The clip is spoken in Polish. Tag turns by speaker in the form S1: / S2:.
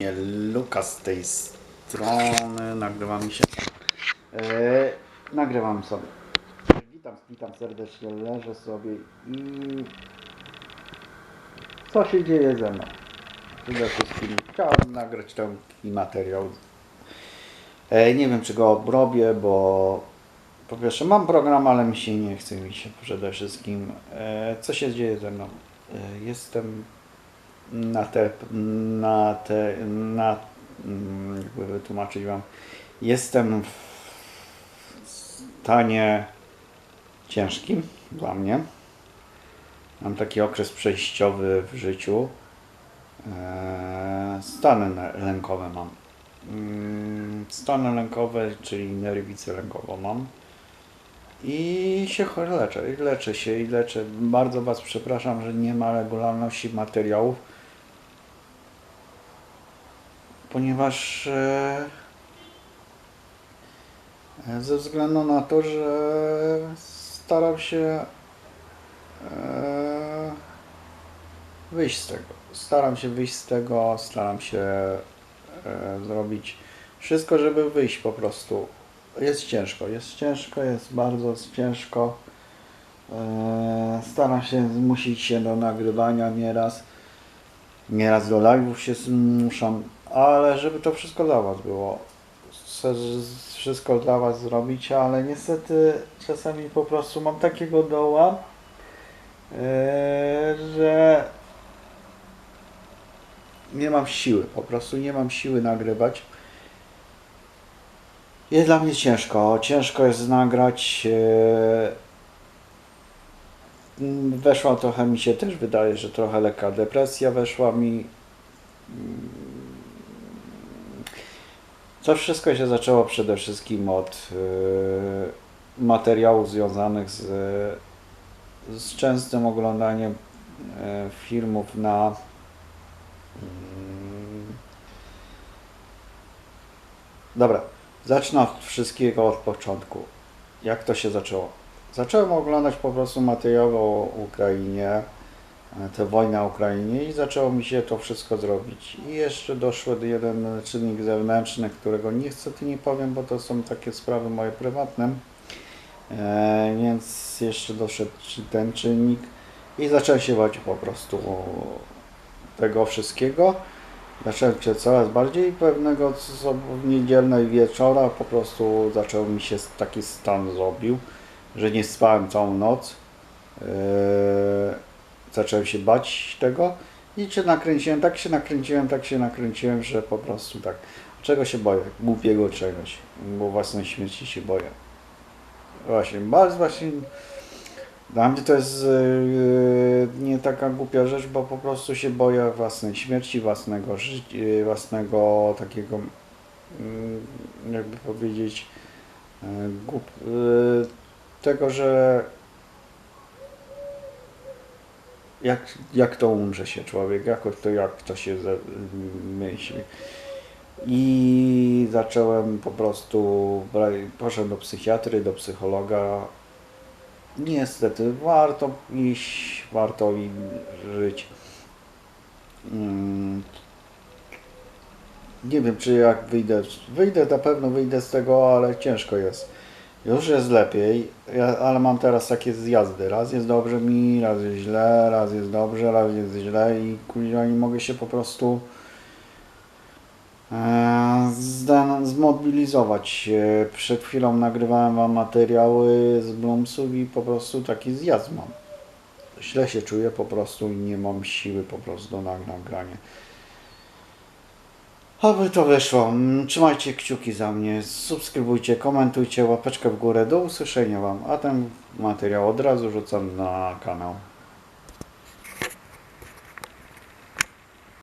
S1: Nie, Lukas z tej strony, nagrywa mi się. E, nagrywam sobie. Witam, witam serdecznie, leżę sobie i co się dzieje ze mną? Przede wszystkim chciałem nagrać taki materiał. E, nie wiem czy go obrobię, bo po pierwsze mam program, ale mi się nie chce mi się przede wszystkim. E, co się dzieje ze mną? E, jestem na te, na te, na, mm, jakby wytłumaczyć Wam, jestem w stanie ciężkim dla mnie. Mam taki okres przejściowy w życiu. Eee, Stany lękowe mam. Mm, Stany lękowe, czyli nerwicę lękową mam. I się leczę, i leczę się i leczę. Bardzo Was przepraszam, że nie ma regularności materiałów, ponieważ e, e, ze względu na to, że staram się e, wyjść z tego. Staram się wyjść z tego, staram się zrobić wszystko, żeby wyjść po prostu. Jest ciężko, jest ciężko, jest bardzo ciężko. Staram się zmusić się do nagrywania nieraz. Nieraz do live'ów się zmuszam, ale żeby to wszystko dla Was było. Chcę wszystko dla Was zrobić, ale niestety czasami po prostu mam takiego doła, e, że nie mam siły, po prostu nie mam siły nagrywać. Jest dla mnie ciężko, ciężko jest nagrać. e, mm, Weszła trochę mi się też wydaje, że trochę lekka depresja weszła mi. To wszystko się zaczęło przede wszystkim od e, materiałów związanych z, z częstym oglądaniem e, filmów na mm, Dobra, zacznę od wszystkiego od początku. Jak to się zaczęło? Zacząłem oglądać po prostu materiały o Ukrainie, tę wojnę na Ukrainie i zaczęło mi się to wszystko zrobić. I jeszcze doszedł jeden czynnik zewnętrzny, którego niestety nie powiem, bo to są takie sprawy moje prywatne. E, więc jeszcze doszedł ten czynnik i zacząłem się bać po prostu tego wszystkiego. Zacząłem się coraz bardziej pewnego co niedzielnej wieczora po prostu zaczął mi się taki stan zrobił, że nie spałem całą noc. Eee, zacząłem się bać tego i się nakręciłem, tak się nakręciłem, tak się nakręciłem, że po prostu tak. Czego się boję? Głupiego czegoś, bo własnej śmierci się boję. Właśnie, bardzo właśnie dla mnie to jest yy, nie taka głupia rzecz, bo po prostu się boję własnej śmierci, własnego życia, własnego takiego, mm, jakby powiedzieć, yy, głup, yy, tego, że jak, jak to umrze się człowiek, jak to, jak to się myśli. I zacząłem po prostu, poszedłem do psychiatry, do psychologa, Niestety, warto iść, warto i żyć. Mm. Nie wiem, czy jak wyjdę. Wyjdę, na pewno wyjdę z tego, ale ciężko jest. Już jest lepiej, ja, ale mam teraz takie zjazdy. Raz jest dobrze mi, raz jest źle, raz jest dobrze, raz jest źle i kurwa nie mogę się po prostu e, zmobilizować. E, Przed chwilą nagrywałem Wam materiały z Bloomsów i po prostu taki zjazd mam. Źle się czuję po prostu i nie mam siły po prostu na nagranie. Aby to wyszło. Mm, Trzymajcie kciuki za mnie, subskrybujcie, komentujcie, łapeczkę w górę. Do usłyszenia Wam. A ten materiał od razu rzucam na kanał.